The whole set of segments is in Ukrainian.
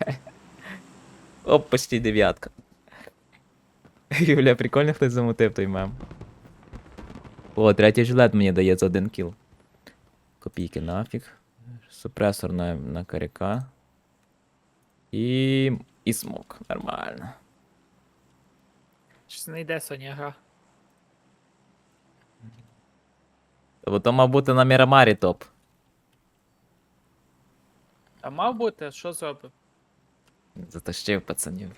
Оп, почти дев'ятка. Юля, прикольно хтось замутив той мем. О, третій жилет мені дає за один кіл. Копійки нафіг. Супресор на, на каряка. І. І смок. Нормально. Щось не йде Соня гра. Бо то мав бути на Мірамарі топ. А мав бути, що зробив? Затащив пацанів.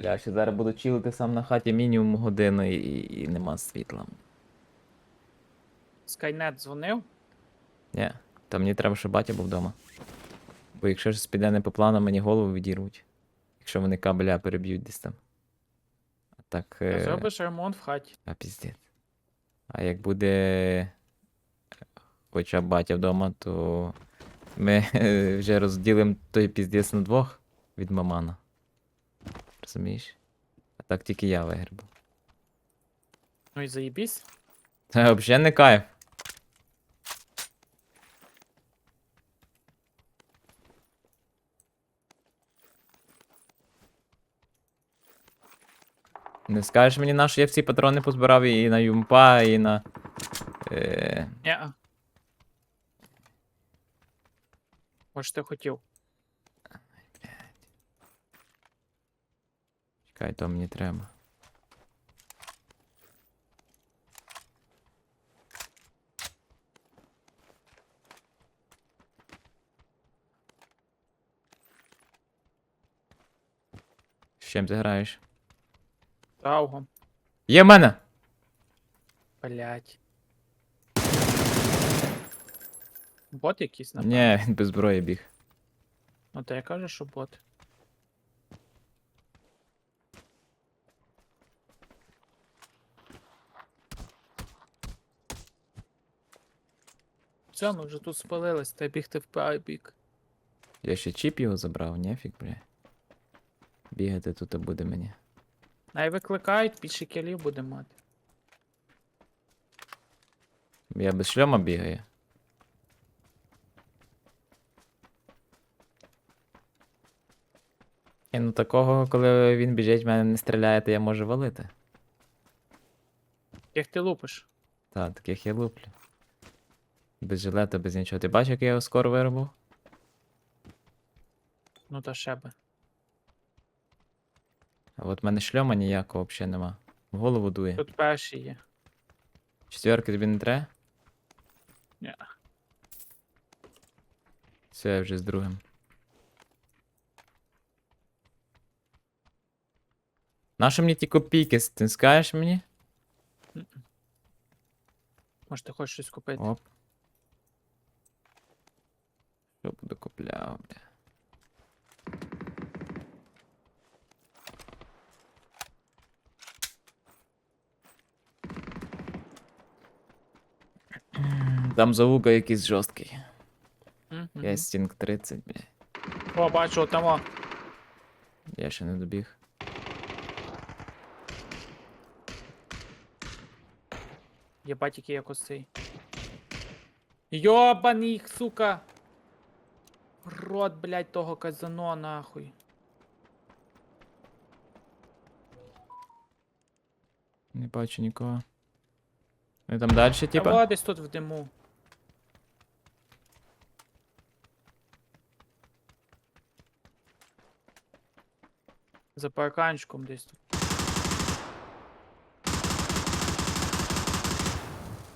Бля, ще зараз буду чилити сам на хаті мінімум годину і, і, нема світла. Скайнет дзвонив? Ні, та мені треба, щоб батя був вдома. Бо якщо ж піде не по плану, мені голову відірвуть. Якщо вони кабеля переб'ють десь там. Так. е, Зробиш ремонт в хаті. А піздець. А як буде хоча батя вдома, то ми вже розділимо той піздець на двох від мамана. Розумієш? А так тільки я вигребу. Ну і заїбісь. Це взагалі не кайф. Не скажеш мені, на що я всі патрони позбирав і на юмпа, і на. Е, Ня. Може ти хотів. Чекай, то мені треба. З чим ти граєш? Траугом. Є в мене! Блять. Бот якийсь, напевно. Ні, він без зброї біг. Ну то я кажу, що бот. Все, ми вже тут спалились, та бігти в бік. Я ще чіп його забрав, нефік, бля. Бігати тут буде мені. Най викликають, більше кілів буде мати. Я без шльома бігаю. І ну такого, коли він біжить, в мене не стріляє, то я можу валити. Як ти лупиш? Так, таких я луплю. Без жилета, без нічого. Ти бачиш, як я його скоро виробив? Ну та ще би. А от в мене шльома ніякого взагалі нема. В голову дує. Тут перший є. Четверки тобі не треба? Ні. Все, я вже з другим. Нащо мені ті копійки? Ти скажеш мені? Може ти хочеш щось купити? Оп. Що буду купляв, бля. Там завука якийсь жорсткий. Мгм. Я стінг 30, бля. О, бачу, там. о. Я ще не добіг. Єбать, який якось цей. Йобаний, сука! Рот, блядь, того казано, нахуй. Не бачу нікого. І там далі, Типа? типа? десь тут в диму. За парканчиком десь тут.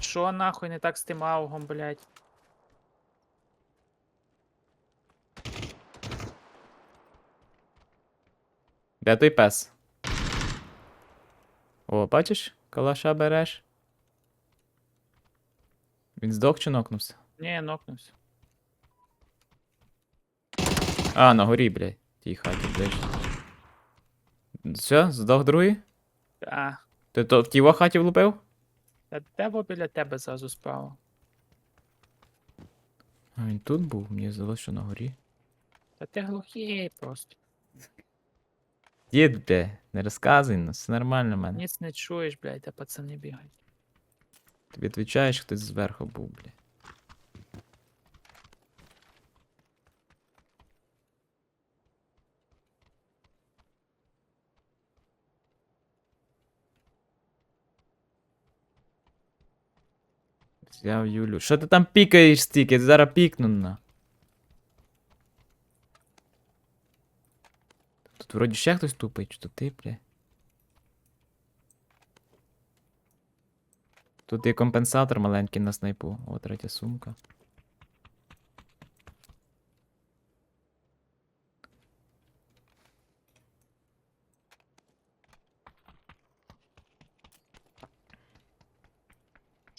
Що нахуй не так з тим аугом, блядь? Де той пес? О, бачиш? Калаша береш. Він здох чи нокнувся? Ні, нокнувся. А, на горі, блядь. Тій хаті, блядь. Все, здох другий? А, Ти то в тій хаті влупив? та тебе біля тебе зразу справа. А він тут був, мені здалося, що на горі. Та ти глухий просто. Дід, бля, не розказуй, ну, все нормально в мене. Ніц не чуєш, блядь, а пацани бігають. Тобі відвічаєш, хтось зверху був, бля. Взяв Юлю. Що ти там пікаєш стільки? Зараз пікну. Тут вроді ще хтось тупить, чи то ти, бля. Тут є компенсатор маленький на снайпу. О, третя сумка.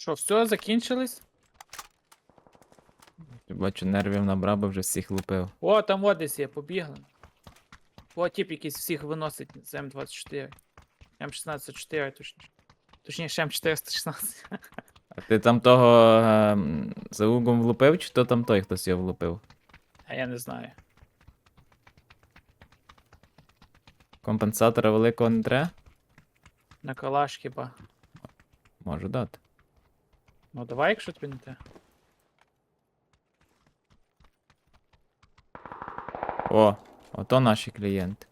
Що, все, закінчились? Бачу, нервів набрав, бо вже всіх лупив. О, там от десь є, побігли. О, тип якийсь всіх виносить з М24. М16-4, точніше. Точніше, М416. А ти там того ем, за угом влупив, чи то там той хтось його влупив? А я не знаю. Компенсатора великого не треба? На калаш хіба. Можу дати. Ну давай, якщо тобі не те. О, ото наші клієнти.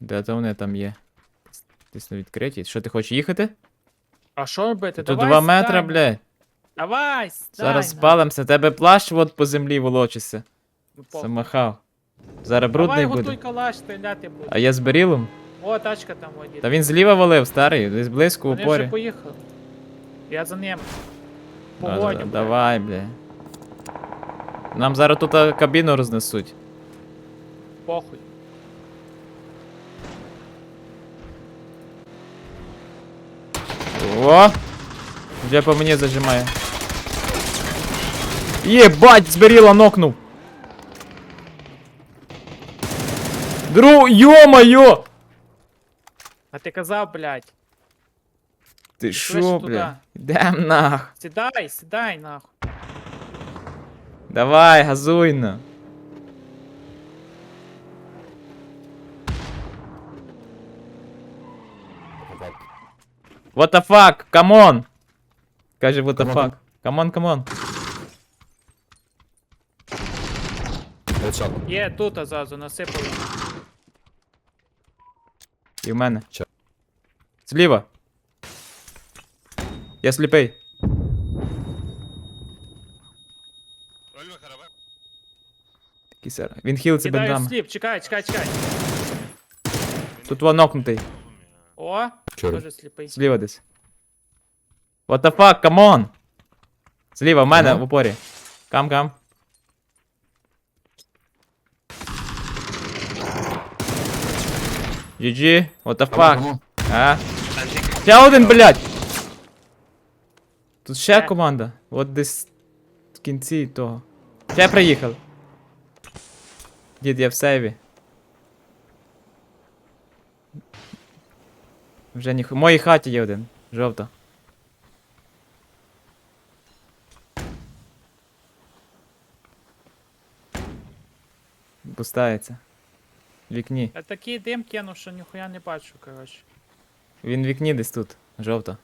Де то вони там є? Десь на відкритій. Що ти хочеш їхати? А що робити? Тут давай, два метри, сідай, блядь. Давай, сідай, Зараз спалимося, тебе плащ от по землі волочиться. Ну, похуй. Замахав. Зараз брудний Давай готуй калаш, стріляти буде. А я з берілом? О, тачка там водій. Та він зліва валив, старий, десь близько у Вони вже порі. поїхали. Я за ним. Да, да, Погодю, да, блядь. Давай, бля. Нам зараз тут а, кабіну рознесуть. Похуй. О! Вже по мені зажимає. Єбать, зберіла нокнув. Дру, йо-моє! А ти казав, блядь. Ти швидше шо, туди. бля? Ідем нах. Сідай, сідай, нахуй. Давай, газуй на. What the fuck? Come on! Каже, what the Come on, fuck? Come on, come on. Headshot. Є, тут а зразу насипали. І в мене. Чо? Зліва. Я сліпий. Такий сер. Він хілиться Кидаю бендами. сліп, чекай, чекай, чекай. Тут воно нокнутий. О, Чорт. теж сліпий. Зліва десь. What the fuck, come on! Зліва, в мене Ага. в упорі. Кам, кам. GG, what the fuck? А? Ще один, блядь! Тут ще команда. От десь в кінці того. Ще приїхав. Дід, я в сейві. Вже ні. В моїй хаті є один. Жовта. Пустається. В вікні. Я такий дим кинув, що ніхуя не бачу, коротше. Він в вікні десь тут. Жовта.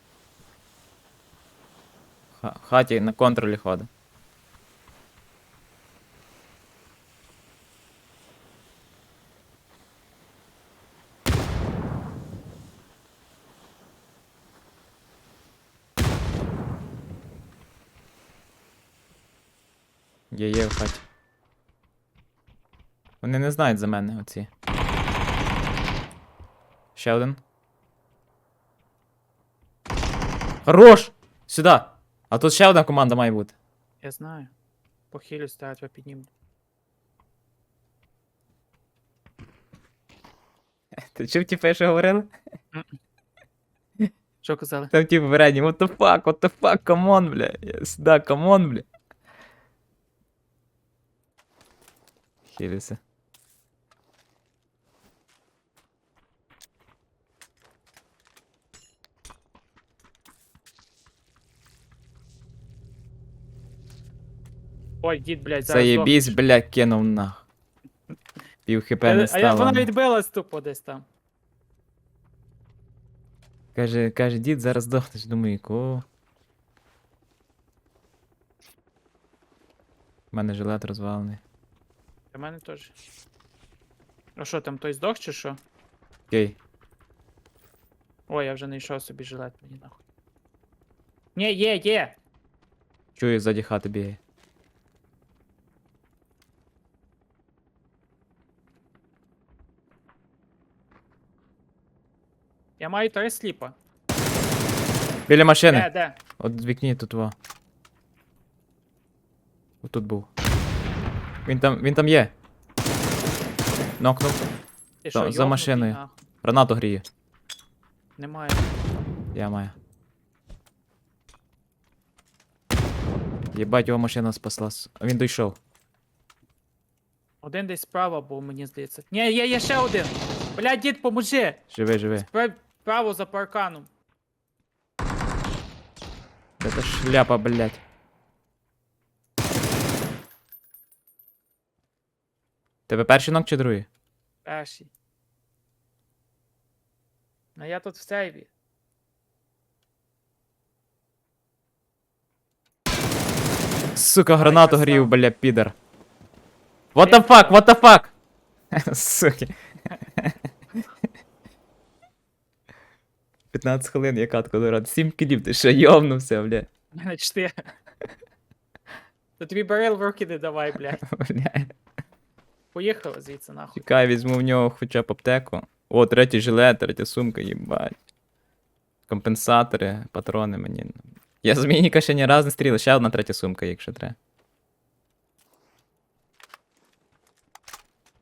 Ха- хаті на контролі ходить. Є, є в хаті. Вони не знають за мене оці. Ще один. Хорош! Сюди! А тут ще одна команда має бути. Я знаю. Похилюсь, та я тебе підніму. Ти чув ті перше говорили? Що казали? Там ті попередні, what the fuck, what the fuck, come on, бля. Я сюди, come on, бля. Хилюся. Ой, дід, блядь, зараз Заєбісь, здохнеш. бля, кинув нах. Пів хп не а я, вона стало. відбилась тупо десь там. Каже, каже, дід, зараз здохнеш. Думаю, кого? У мене жилет розвалений. Для мене теж. А що там, той здох чи що? Окей. Ой, я вже не йшов собі жилет мені нахуй. Ні, є, є! Чую, ззаді хати бігає. Я маю три сліпа. Біля машини. Де, де? От в вікні тут во. Отут був. Він там, він там є. Нокнув. Ти За- за йобнутий, машиною. нахуй? Гранату гріє. Немає. Я маю. Єбать, його машина спаслась. А Він дійшов. Один десь справа був, мені здається. Ні, є, є ще один. Блядь, дід, поможи! Живи, живи. Спра- Право за парканом. Та шляпа, блядь. Тебе перший нок чи другий? Перший. А я тут в сейві. Сука, гранату красава. грів, бля, підер. What the fuck, what the fuck? Суки. 15 хвилин я катку дорад. 7 кілів, ти що йовнувся, бля. Мене чотири. То тобі барил в руки не давай, блядь. бля. Поїхали звідси нахуй. Чекай, візьму в нього хоча б аптеку. О, третій жилет, третя сумка, їбать. Компенсатори, патрони мені. Я з мініка ще ні разу не стріли, ще одна третя сумка, якщо треба.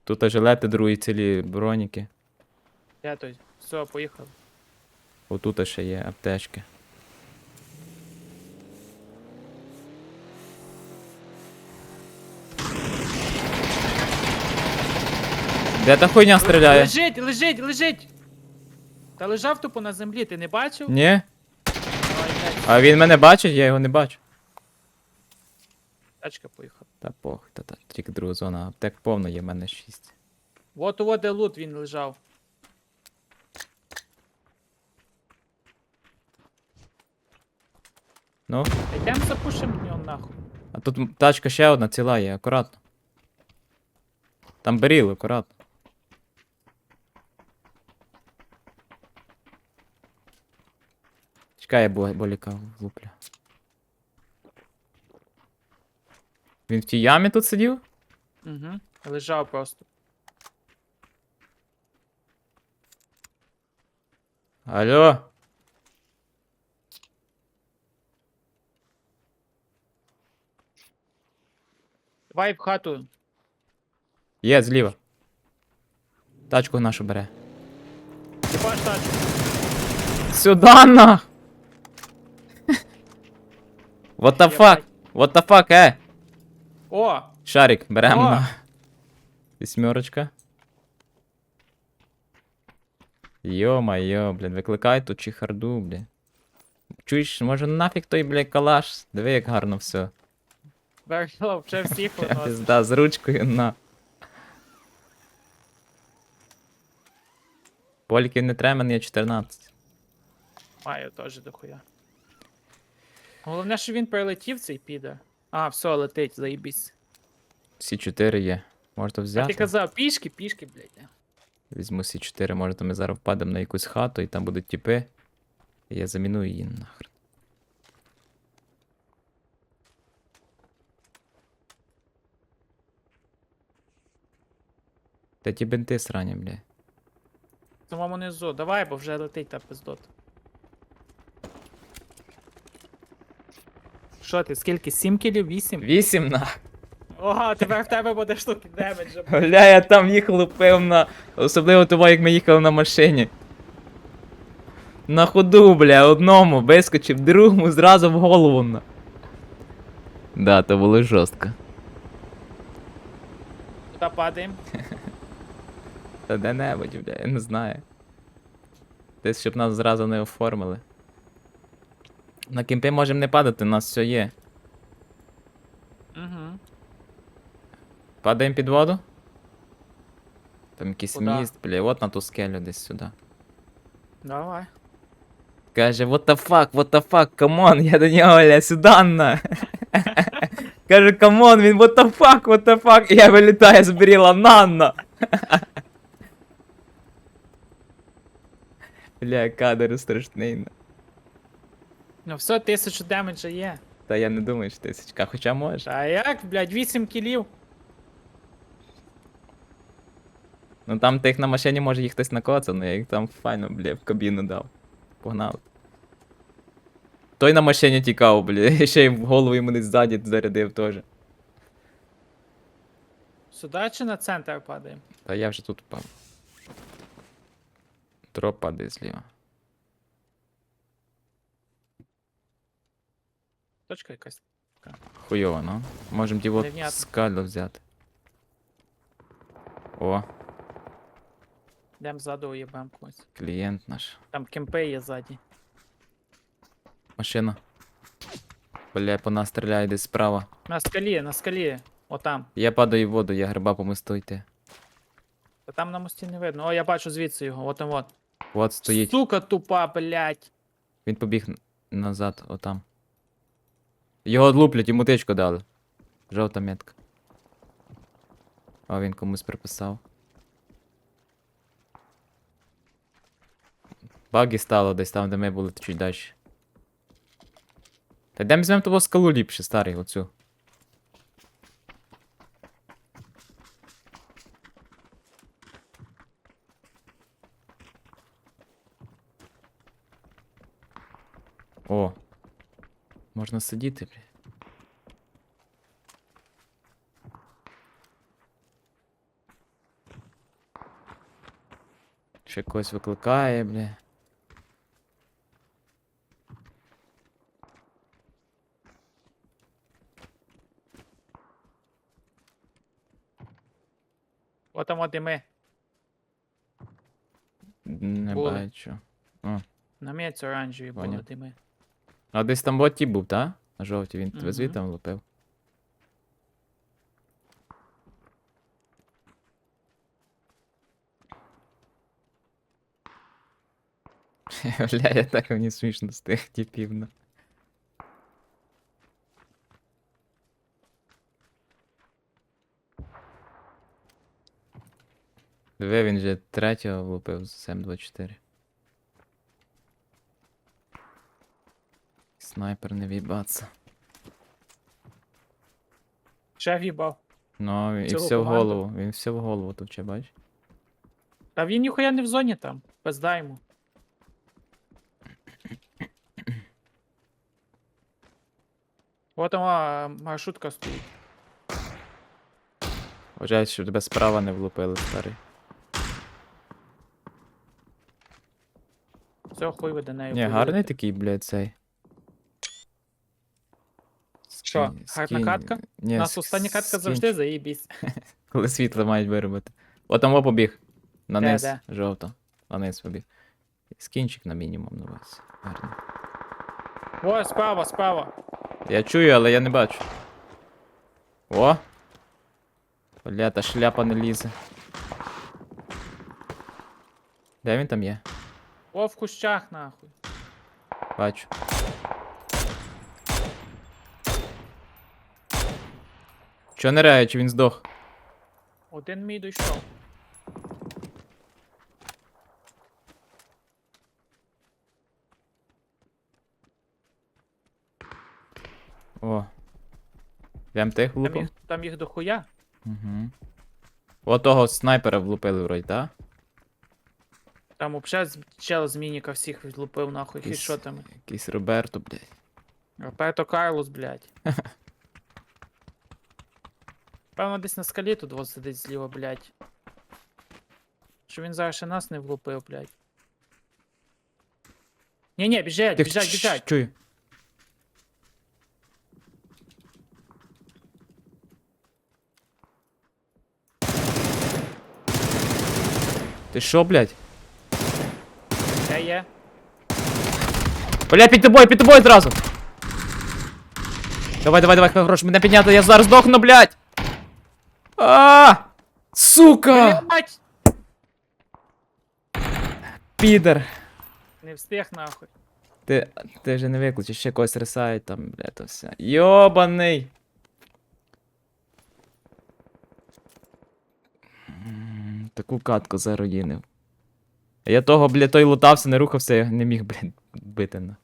Тут а жилети, другі цілі броніки. Я той. Все, поїхали. Отут ще є аптечки. Де та хуйня стріляє? Лежить, лежить, лежить! Та лежав тупо на землі, ти не бачив? Ні? А він мене бачить, я його не бачу. тачка поїхала. Та похуй, та, та тільки друга зона. Аптек повно є, в мене 6. Вот у де лут він лежав. Ну, Йдемо запушимо нього нахуй. а тут тачка ще одна ціла є, акуратно. Там беріл, акуратно. Чекай, я бо- боліка влуплю. Він в тій ямі тут сидів? Угу. Лежав просто. Алло? Давай в хату. Є, зліва. Тачку нашу бере. Типаш тачку. Сюда на! What the fuck? What the fuck, е? О! Шарик, беремо О! на. Вісьмерочка. Йо-майо, блін, викликай тут чехарду, блін. Чуєш, може нафіг той, блядь, калаш? Диви, як гарно все. Бергло вже всіх виносить. Пізда, з ручкою на. Поліків не треба, мене є 14. Маю теж дохуя. Головне, що він прилетів цей піде. А, все, летить, заїбісь. Всі 4 є. Можете А ти взяти. казав, пішки, пішки, блядь. Візьму всі 4, може ми зараз впадемо на якусь хату і там будуть тіпи. І я заміную її нахрен. Та ті бинти срані, бля. В самому низу. Давай, бо вже летить та пиздот. Що ти, скільки? 7 кілів? 8? 8 на. Ого, тепер в тебе буде штуки демеджа. Бля, я там їх лупив на. Особливо того, як ми їхали на машині. На ходу, бля, одному вискочив, другому зразу в голову на. Да, то було жорстко. Куди падаємо? Та де-небудь, бля, я не знаю. Десь, щоб нас зразу не оформили. На кемпі можемо не падати, у нас все є. Угу. Падаємо під воду? Там якийсь Куда? міст, бля, от на ту скелю десь сюди. Давай. Каже, what the fuck, what the fuck, камон, я до нього, ля, сюди на. Каже, камон, він what the fuck, what the fuck, і я вилітаю з бріла, нанна. Бля, кадр страшний. на. Ну все, тисячу демеджа є. Та я не думаю, що тисячка, хоча може. А як, блядь, 8 кілів. Ну там тих на машині може їх хтось накоцав, ну я їх там файно, бля, в кабіну дав. Погнали. Той на машині тікав, бля, ще й в голову йому десь ззаді зарядив теж. Сюди чи на центр падаємо? Та я вже тут впав. Дроп падає зліва. Точка якась. Хуйово, ну. Можем ті от Невнятно. скалю взяти. О, Йдемо ззаду уїбем когось. клієнт наш. Там кемпи є ззаді. Машина. Бля, по нас стріляє десь справа. На скалі, на скалі. Отам. Я падаю в воду, я гриба по мосту йти. Та там на мості не видно. О, я бачу звідси його. От там от. От стоїть. Сука тупа, блядь. Він побіг назад, отам. Його луплять, йому тичку дали. Жовта метка. А він комусь приписав. Баги стало десь там, де ми були чуть далі. Та йдемо візьмемо того скалу ліпше, старий, оцю. О. Можна сидіти, бля. Ще когось викликає, бля. От там от і ми. Не Були. бачу. На мець оранжеві були дими. А десь там боті був, та? На жовтій він тебе звідти лупив. Бля, я так мені смішно з тих типів. ну. Диви, він же третього влупив з М24. Снайпер не в'їбаться. Ще в'їбав. Ну, і Цього все в команду. голову. Він все в голову товче, бач? Та він ніхуя не в зоні там. Пизда йому. От там а, маршрутка стоїть. Вважаю, що тебе справа не влупили, старий. Все, хуй ви до неї. Ні, гарний такий, блядь, цей. Що, гарна катка? Ні, У нас ск- остання катка скін- завжди заїбісь. Коли світло мають виробити. О, там о побіг. На Де, низ, де? жовто. На низ побіг. Скінчик на мінімум на вас. Гарно. О, справа, справа. Я чую, але я не бачу. О! Бля, та шляпа не лізе. Де він там є? О, в кущах, нахуй. Бачу. Чо не рає, чи він здох? Один мій дійшов. О. Прям тих Там влупив? їх, там їх дохуя. Угу. О того снайпера влупили вроді, так? Там взагалі чел з мініка всіх відлупив нахуй Якийсь- хідшотами. Якийсь Роберто, блядь. Роберто Карлос, блядь. Певно, десь на скалі тут вот сидить зліва, блядь. Що він зараз ще нас не влупив, блядь. Ні-ні, біжать, Тих- біжать, чш, біжать. Чую. Ти що, блядь? Де є? Бля, під тобою, під тобою зразу. Давай, давай, давай, хорош, мене підняти, я зараз здохну, блядь. А! Сука! Підер! Не встиг нахуй. Ти. Ти вже не виключиш, ще когось рисають там, бля, то все. Йобаний! Таку катку заруїнив. Я того, бля, той лутався, не рухався, я не міг, блядь, бити на.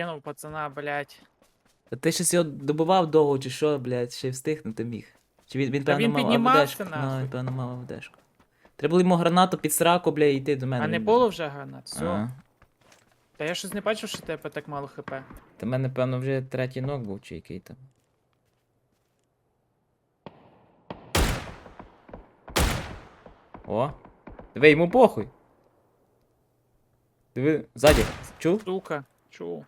Кинув пацана, блядь. Та ти щось його добував довго, чи що, блядь, ще й встигнути міг. Чи він, він Та певно він мав піднімався, АВДшку? Ну, нахуй. він певно мав АВДшку. Треба було йому гранату під сраку, бля, і йти до мене. А не він- було вже гранат, все. Ага. Та я щось не бачив, що тебе так мало хп. Та в мене, певно, вже третій ног був, чи який там. О! Диви, йому похуй. Диви, ззаді. Чув? Сука, чув.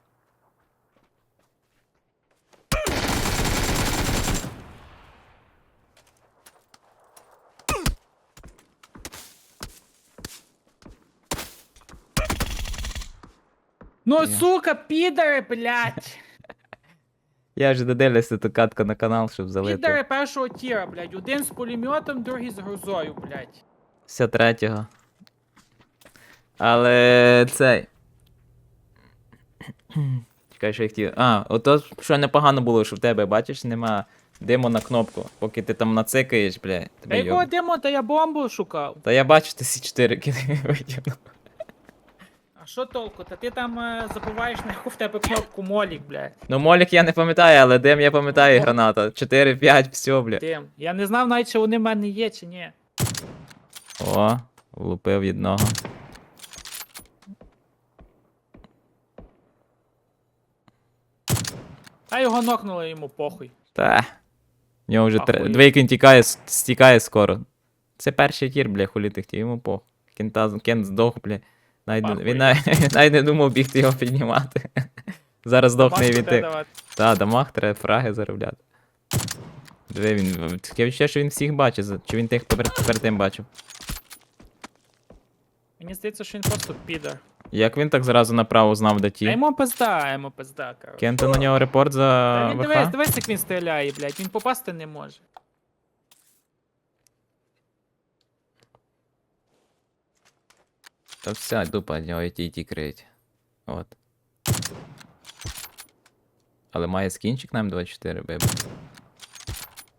Ну, сука, підари, блядь! Я вже додивлюся ту катку на канал, щоб залити. Підари першого тіра, блядь. Один з пулеметом, другий з грузою, блядь. 53-го. Але цей. Чекай, що я хотів. А, ото що непогано було, що в тебе, бачиш, нема диму на кнопку. Поки ти там нацикаєш, бля. Та Тебе якого йоб... димо, та я бомбу шукав. Та я бачу, ти сі 4 кіди витягнув. А що толку? Та ти там е, забуваєш, на яку в тебе кнопку молік, блядь. Ну, молік я не пам'ятаю, але дим я пам'ятаю і граната. 4-5, все, бля. Тим. Я не знав навіть, чи вони в мене є, чи ні. О, влупив одного. Та його нокнули йому похуй. Та. В нього вже тр... Ахуєть. тікає, с- стікає скоро. Це перший тір, бля, хулі ти хотів, йому по. Кента, кент здох, бля. Навіть, не- він навіть, навіть не думав бігти його піднімати. Зараз здохне і відтик. Та, дамаг треба фраги заробляти. Диви, він. Таке відчуття, що він всіх бачить, за- чи він тих перед, перед тим бачив. Мені здається, що він просто підар. Як він так зразу направо знав, де А ті? йому пизда, а йому пизда, коротше. Кента на нього репорт Та за він дивись, ВХ? дивись, як він стріляє, блядь. Він попасти не може. Та вся дупа в нього ті криють. От. Але має скінчик на М24, бебе.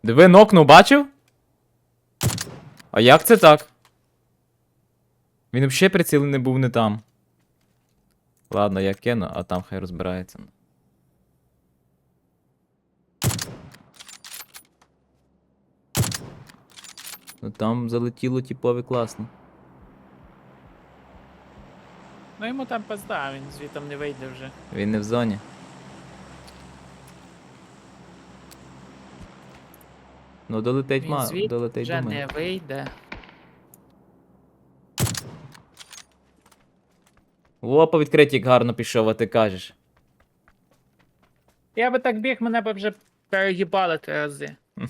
Диви, нокнув, бачив? А як це так? Він взагалі прицілений був не там. Ладно, я кину, а там хай розбирається. Ну там залетіло типові класно. Ну йому там пизда, він звітом не вийде вже. Він не в зоні. Ну, долетить Він ма, звідти долетить вже думаю. не вийде. О, по відкритті гарно пішов, а ти кажеш. Я би так біг, мене б вже переїбали три рази.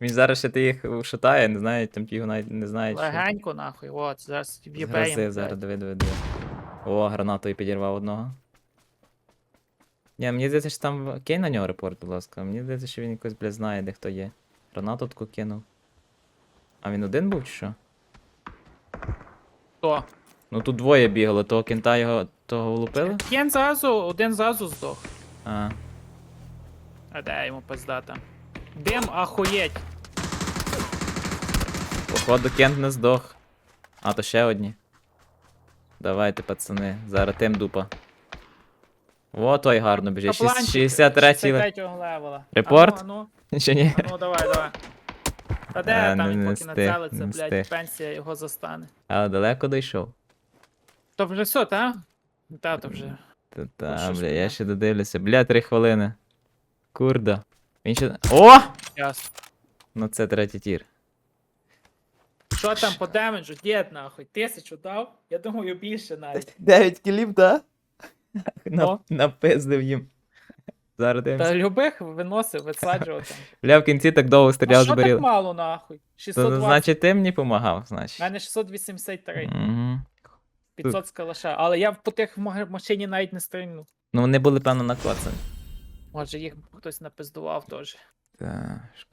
Він зараз ще ти їх шатає, не знаю, там ті його навіть не знають. що. Легенько нахуй, от, зараз їм. зараз, диви, диви, диви. О, гранатою підірвав одного. Ні, мені здається, що там кинь на нього репорт, будь ласка. Мені здається, що він якось, блядь, знає, де хто є. Гранату таку кинув. А він один був чи що? Хто? Ну тут двоє бігали, того кента його того влупили? Кен зразу, один зразу здох. А. А де йому пизда там. Дим ахуєть. Походу Кент не здох. А, то ще одні. Давайте, пацани, зараз тим дупа. О, той гарно біжить. 63 ле- 63 левела. Репорт? А ну, а Чи ні? ну, а ну, давай, давай. Та де А, там не- він поки нацелиться, блядь, пенсія його застане. Але далеко дійшов. То вже все, та? Та, то вже. Та, Ну, та бля, я ще додивлюся. Бля, три хвилини. Курда. Він ще. О! Ясно. Ну це третій тір. Що там по демеджу? Дід нахуй, тисячу дав? Я думаю, більше навіть. 9 кілів, да? Ну. напиздив їм. Зараз дивимося. Та любих виносив, висаджував там. Бля, в кінці так довго А стріляв що так мало нахуй? То, 620. значить, ти мені помагав, У мене 683, Угу. 500 з калаша. Але я по тих ма- машині навіть не стрільнув. Ну вони були, певно, наклацані. Може їх хтось напиздував теж. Та, шкода.